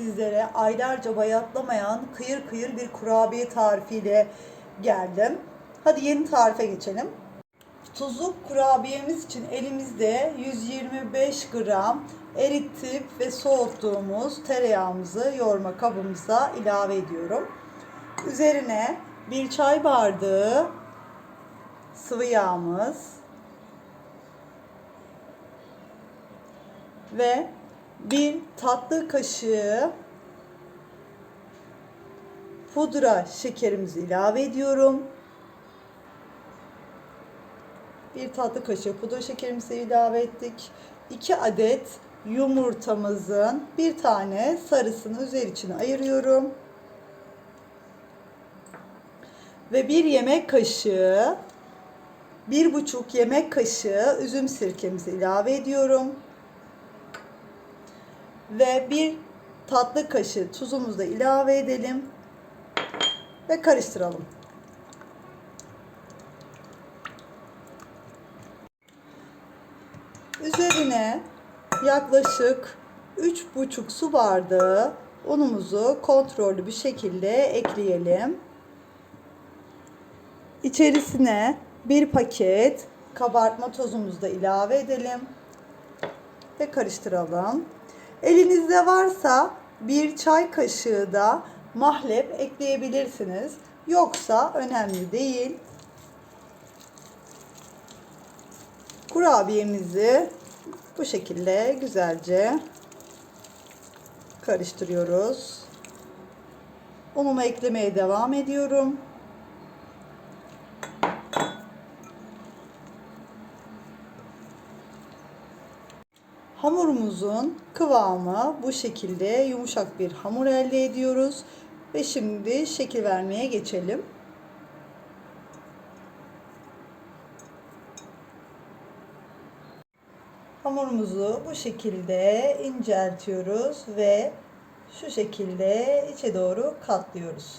sizlere aylarca bayatlamayan kıyır kıyır bir kurabiye tarifiyle geldim. Hadi yeni tarife geçelim. Tuzlu kurabiyemiz için elimizde 125 gram eritip ve soğuttuğumuz tereyağımızı yoğurma kabımıza ilave ediyorum. Üzerine bir çay bardağı sıvı yağımız ve bir tatlı kaşığı pudra şekerimizi ilave ediyorum. Bir tatlı kaşığı pudra şekerimizi ilave ettik. 2 adet yumurtamızın bir tane sarısını üzeri içine ayırıyorum. Ve bir yemek kaşığı, bir buçuk yemek kaşığı üzüm sirkemizi ilave ediyorum ve bir tatlı kaşığı tuzumuzu da ilave edelim ve karıştıralım. Üzerine yaklaşık 3,5 su bardağı unumuzu kontrollü bir şekilde ekleyelim. İçerisine bir paket kabartma tozumuzu da ilave edelim ve karıştıralım. Elinizde varsa bir çay kaşığı da mahlep ekleyebilirsiniz. Yoksa önemli değil. Kurabiyemizi bu şekilde güzelce karıştırıyoruz. Unumu eklemeye devam ediyorum. Hamurumuzun kıvamı bu şekilde yumuşak bir hamur elde ediyoruz. Ve şimdi şekil vermeye geçelim. Hamurumuzu bu şekilde inceltiyoruz ve şu şekilde içe doğru katlıyoruz.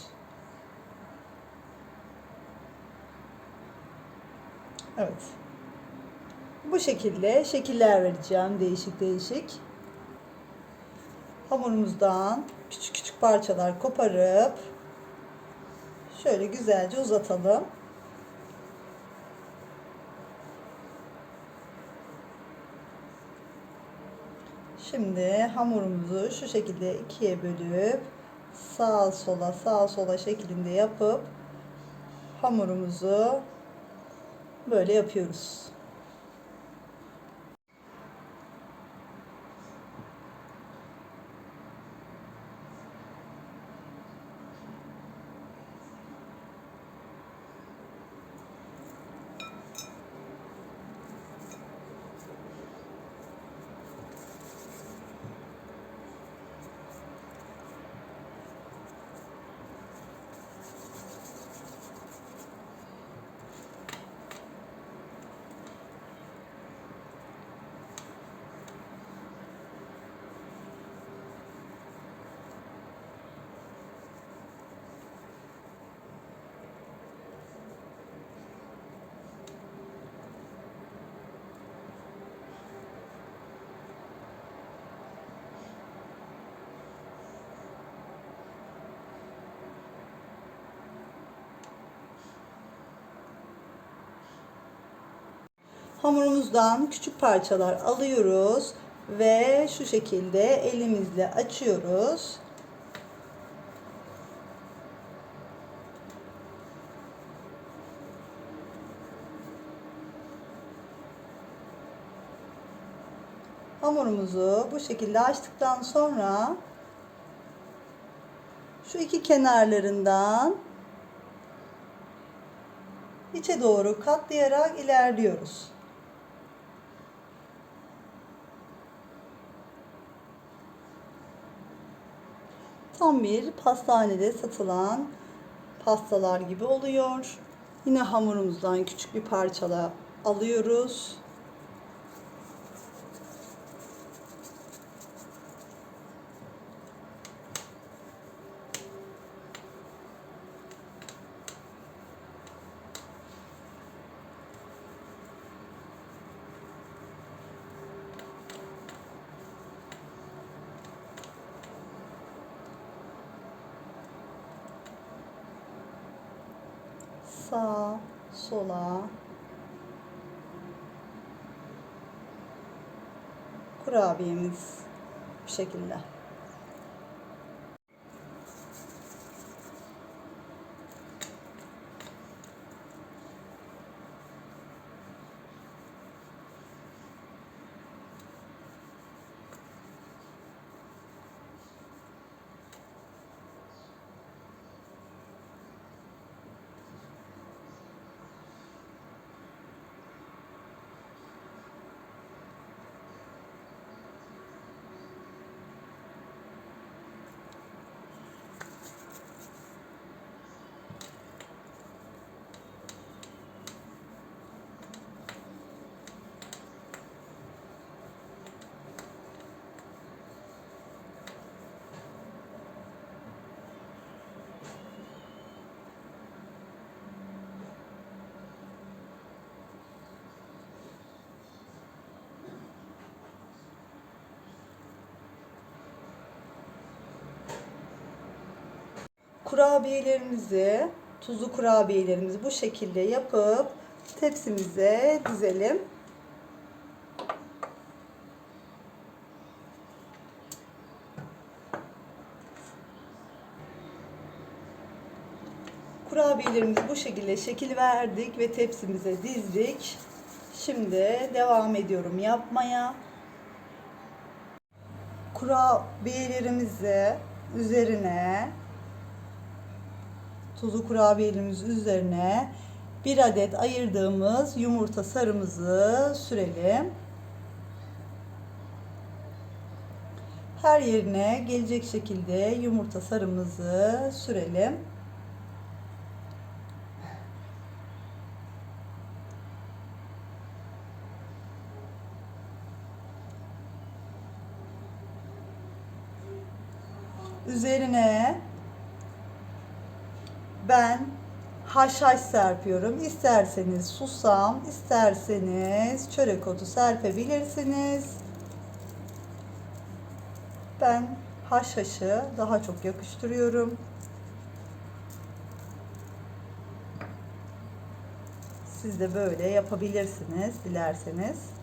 Evet. Bu şekilde şekiller vereceğim değişik değişik. Hamurumuzdan küçük küçük parçalar koparıp şöyle güzelce uzatalım. Şimdi hamurumuzu şu şekilde ikiye bölüp sağa sola sağa sola şeklinde yapıp hamurumuzu böyle yapıyoruz. Hamurumuzdan küçük parçalar alıyoruz ve şu şekilde elimizle açıyoruz. Hamurumuzu bu şekilde açtıktan sonra şu iki kenarlarından içe doğru katlayarak ilerliyoruz. Tam bir pastanede satılan pastalar gibi oluyor. Yine hamurumuzdan küçük bir parçala alıyoruz. Sağa, sola. Kurabiyemiz bu şekilde. Kurabiyelerimizi, tuzlu kurabiyelerimizi bu şekilde yapıp tepsimize dizelim. Kurabiyelerimizi bu şekilde şekil verdik ve tepsimize dizdik. Şimdi devam ediyorum yapmaya. Kurabiyelerimizi üzerine tuzlu kurabiyelerimiz üzerine bir adet ayırdığımız yumurta sarımızı sürelim. Her yerine gelecek şekilde yumurta sarımızı sürelim. Üzerine ben haşhaş serpiyorum. İsterseniz susam, isterseniz çörek otu serpebilirsiniz. Ben haşhaşı daha çok yakıştırıyorum. Siz de böyle yapabilirsiniz dilerseniz.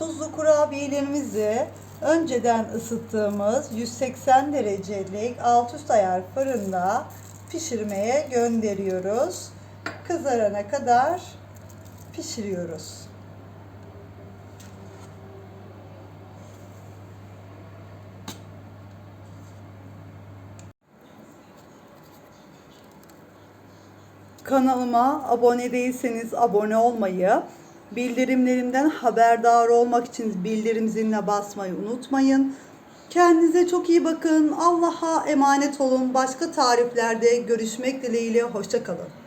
Tuzlu kurabiyelerimizi önceden ısıttığımız 180 derecelik alt üst ayar fırında pişirmeye gönderiyoruz. Kızarana kadar pişiriyoruz. Kanalıma abone değilseniz abone olmayı, bildirimlerimden haberdar olmak için bildirim ziline basmayı unutmayın. Kendinize çok iyi bakın. Allah'a emanet olun. Başka tariflerde görüşmek dileğiyle. Hoşçakalın.